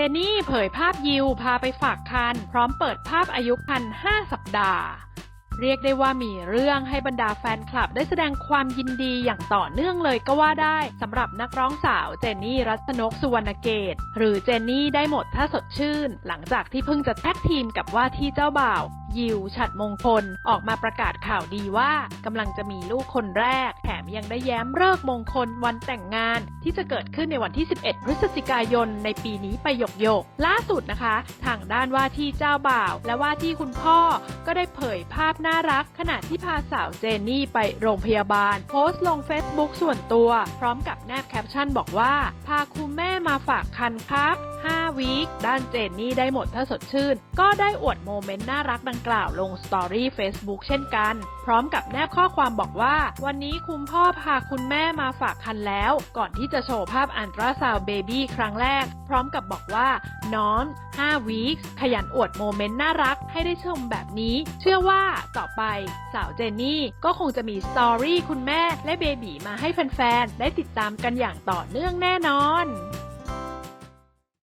เจนี่เผยภาพยิวพาไปฝากคัน พร้อมเปิดภาพอายุคัน 5 สัปดาห์ เรียกได้ว่ามีเรื่องให้บรรดาแฟนคลับได้แสดงความยินดีอย่างต่อเนื่องเลยก็ว่าได้สำหรับนักร้องสาวเจนนี่รัตนกสุวรรณเกต หรือเจนนี่ได้หมดถ้าสดชื่น หลังจากที่เพิ่งจะแท็กทีมกับว่าที่เจ้าบ่าว ยิว ฉัดมงคล ออกมาประกาศข่าวดีว่ากำลังจะมีลูกคนแรก แถมยังได้แย้มเลิกมงคลวันแต่งงาน ที่จะเกิดขึ้นในวันที่ 11 พฤศจิกายน ในปีนี้ไปหยกหยกล่าสุดนะคะ ทางด้านว่าที่เจ้าบ่าว และว่าที่คุณพ่อก็ได้เผยภาพน่ารัก ขณะที่พาสาวเจนนี่ไปโรงพยาบาล โพสต์ลง Facebook ส่วนตัว พร้อมกับแนบแคปชั่นบอกว่า พาคุณแม่มาฝากคันครับ 5 วีคด้านเจนนี่ได้หมดถ้าสดชื่น ก็ได้อวดโมเมนต์น่ารักดังกล่าวลงสตอรี่ Facebook เช่นกัน พร้อมกับแนบข้อความบอกว่า วันนี้คุณพ่อพาคุณแม่มาฝากคันแล้ว ก่อนที่จะโชว์ภาพอันตราซาวเบบี้ครั้งแรก พร้อมกับบอกว่า น้อง5วีคขยันอวดโมเมนต์น่ารักให้ได้ชมแบบนี้ เชื่อว่าต่อไปสาวเจนนี่ก็คงจะมีสตอรี่คุณแม่และเบบีมาให้แฟนๆได้ติดตามกันอย่างต่อเนื่องแน่นอน